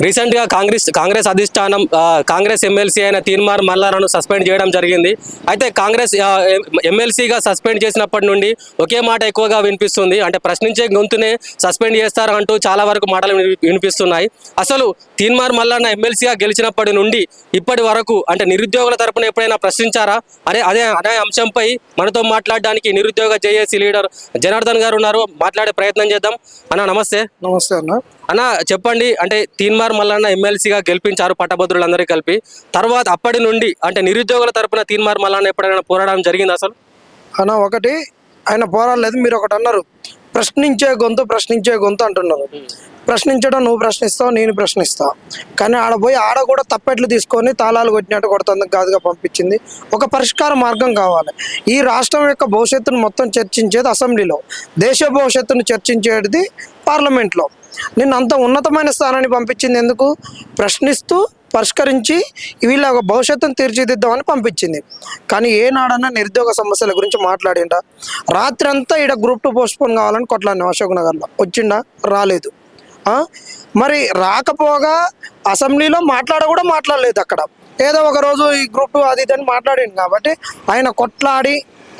రీసెంట్గా కాంగ్రెస్ కాంగ్రెస్ అధిష్టానం కాంగ్రెస్ ఎమ్మెల్సీ అయిన తీన్మార్ మల్లారాను సస్పెండ్ చేయడం జరిగింది. అయితే కాంగ్రెస్ ఎమ్మెల్సీగా సస్పెండ్ చేసినప్పటి నుండి ఒకే మాట ఎక్కువగా వినిపిస్తుంది. అంటే ప్రశ్నించే గొంతునే సస్పెండ్ చేస్తారు అంటూ చాలా వరకు మాటలు విని- వినిపిస్తున్నాయి. అసలు తీన్మార్ మల్లన్న ఎమ్మెల్సీగా గెలిచినప్పటి నుండి ఇప్పటి వరకు అంటే నిరుద్యోగుల తరపున ఎప్పుడైనా ప్రశ్నించారా? అదే అదే అదే అంశంపై మనతో మాట్లాడడానికి నిరుద్యోగ జేఏసీ లీడర్ జనార్దన్ గారు ఉన్నారు. మాట్లాడే ప్రయత్నం చేద్దాం. అన్న నమస్తే. నమస్తే అన్న. అన్న చెప్పండి. అంటే తీన్మార్ మల్లన్న ఎమ్మెల్సీగా గెలిపించారు పట్టభద్రులందరూ కలిపి. తర్వాత అప్పటి నుండి అంటే నిరుద్యోగుల తరపున తీన్మార్ మల్లన్న ఎప్పుడైనా పోరాడడం జరిగింది అసలు? అన్న ఒకటి ఆయన పోరాడలేదు మీరు ఒకటి అన్నారు. ప్రశ్నించే గొంతు ప్రశ్నించే గొంతు అంటున్నారు. ప్రశ్నించడం నువ్వు ప్రశ్నిస్తావు నేను ప్రశ్నిస్తా. కానీ ఆడ పోయి ఆడ కూడా తప్పెట్లు తీసుకొని తాళాలు కొట్టినట్టు కొడుతుంది కాదుగా పంపించింది. ఒక పరిష్కార మార్గం కావాలి. ఈ రాష్ట్రం యొక్క భవిష్యత్తును మొత్తం చర్చించేది అసెంబ్లీలో. దేశ భవిష్యత్తును చర్చించేది పార్లమెంట్లో. నిన్ను అంత ఉన్నతమైన స్థానాన్ని పంపించింది ఎందుకు? ప్రశ్నిస్తూ పరిష్కరించి వీళ్ళ ఒక భవిష్యత్తును తీర్చిదిద్దామని పంపించింది. కానీ ఏనాడన్నా నిరుద్యోగ సమస్యల గురించి మాట్లాడిండా? రాత్రి అంతా ఈడ గ్రూప్ టూ పోస్ట్పోన్ కావాలని కొట్లాడినా అశోక్ నగర్లో. వచ్చిండా? రాలేదు. మరి రాకపోగా అసెంబ్లీలో మాట్లాడ కూడా మాట్లాడలేదు అక్కడ. ఏదో ఒక రోజు ఈ గ్రూప్ టూ అది ఇది అని మాట్లాడిండు కాబట్టి ఆయన కొట్లాడి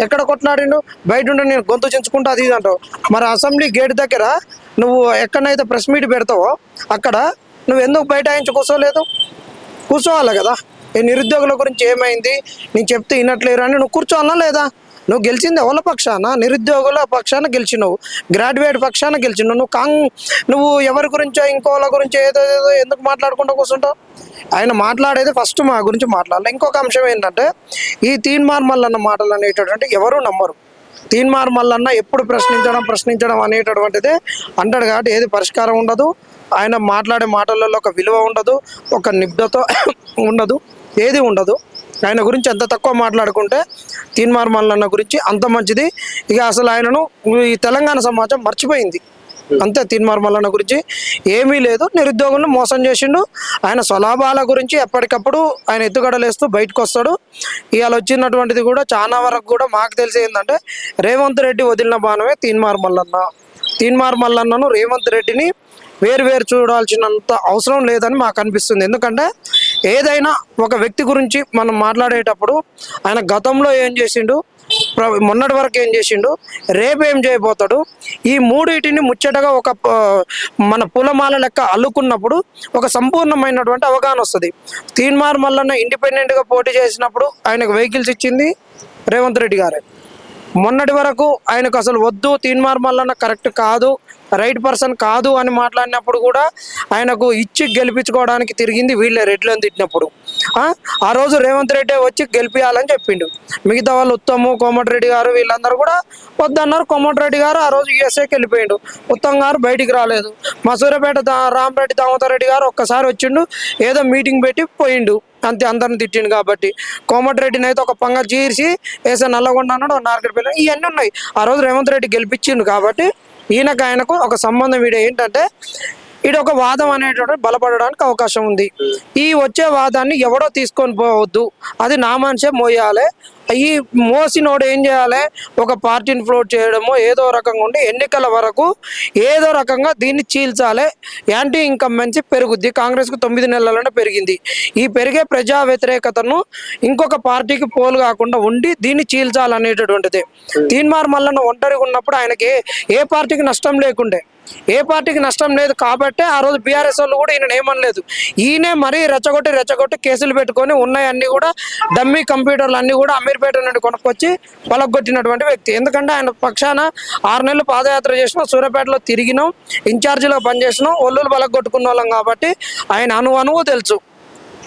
ఎక్కడ కొట్లాడిండు? బయట ఉండి నేను గొంతు చించుకుంటా అది ఇది అంటావు. మరి అసెంబ్లీ గేట్ దగ్గర నువ్వు ఎక్కడైతే ప్రెస్ మీట్ పెడతావో అక్కడ నువ్వు ఎందుకు బయట ఆయన కూర్చోలేదు కూర్చోవాలి కదా? ఈ నిరుద్యోగుల గురించి ఏమైంది? నేను చెప్తే వినట్లేరు అని నువ్వు కూర్చోవాలా లేదా? నువ్వు గెలిచింది ఎవరి పక్షాన? నిరుద్యోగుల పక్షాన గెలిచినావు. గ్రాడ్యుయేట్ పక్షాన గెలిచినావు. నువ్వు కాంగ్ నువ్వు ఎవరి గురించో ఇంకోళ్ళ గురించో ఏదో ఏదో ఎందుకు మాట్లాడుకుంటూ కూర్చుంటావు? ఆయన మాట్లాడేది ఫస్ట్ మా గురించి మాట్లాడాలి. ఇంకొక అంశం ఏంటంటే ఈ తీన్మార్మల్లో అన్న మాటలు అనేటటువంటి ఎవరు నమ్మరు. తీన్ మార్మల్లన్న ఎప్పుడు ప్రశ్నించడం ప్రశ్నించడం అనేటటువంటిది అంటాడు కాబట్టి ఏది పరిష్కారం ఉండదు. ఆయన మాట్లాడే మాటలలో ఒక విలువ ఉండదు ఒక నిబ్దతో ఉండదు ఏది ఉండదు. ఆయన గురించి ఎంత తక్కువ మాట్లాడుకుంటే తీన్మార్మల్లన్న గురించి అంత మంచిది. ఇక అసలు ఆయనను ఈ తెలంగాణ సమాజం మర్చిపోయింది. అంతే తీన్మార్ మల్లన్న గురించి ఏమీ లేదు. నిరుద్యోగులను మోసం చేసిండు. ఆయన స్వలాభాల గురించి ఎప్పటికప్పుడు ఆయన ఎత్తుగడలేస్తూ బయటకు వస్తాడు ఇవాళ వచ్చినటువంటిది కూడా చాలా వరకు కూడా మాకు తెలిసి ఏంటంటే రేవంత్ రెడ్డి వదిలిన బాణమే తీన్మార్ మల్లన్న తీన్మార్ మల్లన్నను రేవంత్ రెడ్డిని వేరు వేరు చూడాల్సినంత అవసరం లేదని మాకు అనిపిస్తుంది. ఎందుకంటే ఏదైనా ఒక వ్యక్తి గురించి మనం మాట్లాడేటప్పుడు ఆయన గతంలో ఏం చేసిండు? మొన్నటి వరకు ఏం చేసిండు? రేపు ఏం చేయబోతాడు? ఈ మూడింటిని ముచ్చటగా ఒక మన పూలమాల లెక్క అల్లుకున్నప్పుడు ఒక సంపూర్ణమైనటువంటి అవగాహన వస్తుంది. తీన్మార్ మల్లన్న ఇండిపెండెంట్గా పోటీ చేసినప్పుడు ఆయనకు వెహికల్స్ ఇచ్చింది రేవంత్ రెడ్డి గారే. మొన్నటి వరకు ఆయనకు అసలు వద్దు తీన్మార్ మల్లన్న కరెక్ట్ కాదు రైట్ పర్సన్ కాదు అని మాట్లాడినప్పుడు కూడా ఆయనకు ఇచ్చి గెలిపించుకోవడానికి తిరిగింది వీళ్ళే రెడ్లను తిట్టినప్పుడు. ఆ? రోజు రేవంత్ రెడ్డి వచ్చి గెలిపించాలని చెప్పిండు. మిగతా వాళ్ళు ఉత్తము కోమటిరెడ్డి గారు వీళ్ళందరూ కూడా వద్దన్నారు. కోమటిరెడ్డి గారు ఆ రోజు యుఎస్ఏకి వెళ్ళిపోయిండు. ఉత్తమ్ గారు బయటికి రాలేదు. మా సూర్యాపేట రామరెడ్డి దామోదర్ రెడ్డి గారు ఒక్కసారి వచ్చిండు. ఏదో మీటింగ్ పెట్టి పోయిండు. అంతే అందరిని తిట్టిండు కాబట్టి. కోమటిరెడ్డిని అయితే ఒక పంగ చీర్చి వేసే నల్లగొండ అన్నాడు నార్కెట్ పిల్లలు ఇవన్నీ ఉన్నాయి. ఆ రోజు రేవంత్ రెడ్డి గెలిపించిండు కాబట్టి ఈయనకు ఆయనకు ఒక సంబంధం వీడు ఏంటంటే ఇది ఒక వాదం అనేటువంటి బలపడడానికి అవకాశం ఉంది. ఈ వచ్చే వాదాన్ని ఎవడో తీసుకొని పోవద్దు. అది నా మనిషే మోయాలి. ఈ మోసినోడు ఏం చేయాలి? ఒక పార్టీని ఫ్లోట్ చేయడమో ఏదో రకంగా ఉండి ఎన్నికల వరకు ఏదో రకంగా దీన్ని చీల్చాలి. యాంటీ ఇన్కంబెన్సీ పెరుగుద్ది. కాంగ్రెస్కు తొమ్మిది నెలలనే పెరిగింది. ఈ పెరిగే ప్రజా వ్యతిరేకతను ఇంకొక పార్టీకి పోలు కాకుండా ఉండి దీన్ని చీల్చాలనేటటువంటిది. తీన్మార్ మల్లన్న ఒంటరిగా ఉన్నప్పుడు ఆయనకి ఏ- పార్టీకి నష్టం లేకుండే. ఏ పార్టీకి నష్టం లేదు కాబట్టే ఆ రోజు బీఆర్ఎస్ వాళ్ళు కూడా ఈయన ఏమనలేదు. ఈయనే మరీ రెచ్చగొట్టి రెచ్చగొట్టి కేసులు పెట్టుకొని ఉన్నాయన్నీ కూడా డమ్మీ కంప్యూటర్లు అన్నీ కూడా అమీర్పేట నుండి కొనుక్కొచ్చి పలగొట్టినటువంటి వ్యక్తి. ఎందుకంటే ఆయన పక్షాన ఆరు నెలలు పాదయాత్ర చేసినాం సూర్యాపేటలో తిరిగినాం ఇన్ఛార్జిలో పనిచేసినాం ఒళ్ళులు పలగొట్టుకున్న వాళ్ళం కాబట్టి ఆయన అనువు అనువు తెలుసు.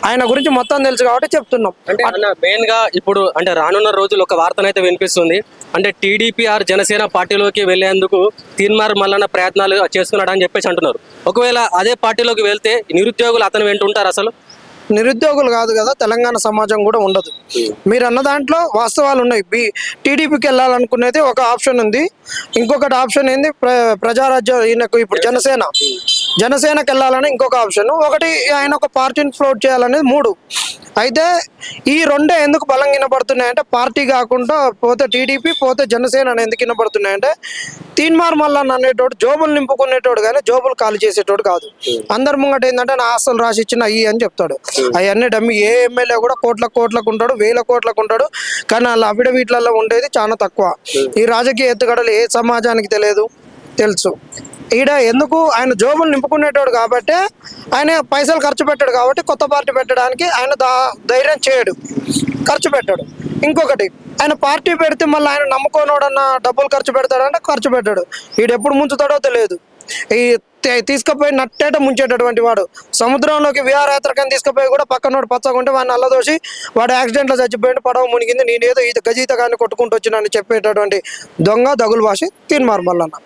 ఆయన గురించి మొత్తం తెలుసు కాబట్టి చెప్తున్నాం. అంటే మెయిన్గా ఇప్పుడు అంటే రానున్న రోజులు ఒక వార్తనైతే వినిపిస్తుంది. అంటే టీడీపీఆర్ జనసేన పార్టీలోకి వెళ్ళేందుకు తీన్మార్ మల్లన్న ప్రయత్నాలు చేస్తున్నాడు అని చెప్పేసి అంటున్నారు. ఒకవేళ అదే పార్టీలోకి వెళ్తే నిరుద్యోగులు అతను వెంటుంటారు అసలు? నిరుద్యోగులు కాదు కదా తెలంగాణ సమాజం కూడా ఉండదు. మీరు అన్న దాంట్లో వాస్తవాలు ఉన్నాయి. బి టీడీపీకి వెళ్ళాలనుకునేది ఒక ఆప్షన్ ఉంది. ఇంకొకటి ఆప్షన్ ఏంది? ప్ర ప్రజారాజ్యం ఈయనకు ఇప్పుడు జనసేన. జనసేనకి వెళ్ళాలని ఇంకొక ఆప్షన్. ఒకటి ఆయన ఒక పార్టీని ఫ్లోట్ చేయాలనేది మూడు. అయితే ఈ రెండే ఎందుకు బలంగా వినపడుతున్నాయంటే పార్టీ కాకుండా పోతే టీడీపీ పోతే జనసేన అని ఎందుకు వినపడుతున్నాయంటే తీన్మార్ మల్లన్న అనేటోడు జోబులు నింపుకునేటోడు కానీ జోబులు ఖాళీ చేసేటోడు కాదు. అందరి ముంగట ఏంటంటే నా ఆస్తులు రాసి ఇచ్చిన అయ్యి అని చెప్తాడు. అవన్నీ డమ్మి ఏ ఎమ్మెల్యే కూడా కోట్ల కోట్లకు ఉంటాడు వేల కోట్లకు ఉంటాడు. కానీ వాళ్ళ అఫిడవిట్లలో ఉండేది చాలా తక్కువ. ఈ రాజకీయ ఎత్తుగడలు ఏ సమాజానికి తెలియదు తెలుసు. ఈడ ఎందుకు ఆయన జోబులు నింపుకునేటోడు కాబట్టి ఆయన పైసలు ఖర్చు పెట్టాడు కాబట్టి కొత్త పార్టీ పెట్టడానికి ఆయన ధైర్యం చేయడు. ఖర్చు పెట్టాడు. ఇంకొకటి ఆయన పార్టీ పెడితే మళ్ళీ ఆయన నమ్ముకోనోడన్న డబ్బులు ఖర్చు పెడతాడంటే ఖర్చు పెట్టాడు. ఈడు ఎప్పుడు ముంచుతాడో తెలియదు. ఈ తీసుకుపోయి నట్టేట ముంచేటటువంటి వాడు. సముద్రంలోకి విహారయాత్రకని తీసుకుపోయి కూడా పక్కనోడు పచ్చగుంటే వాడిని అల్లదోసి వాడు యాక్సిడెంట్లో చచ్చిపోయింది పడవ మునిగింది నేనేదో ఇది గజీతగాన్ని కొట్టుకుంటూ వచ్చినని చెప్పేటటువంటి దొంగ దగులు భాష తీన్మార్ మల్లన్న.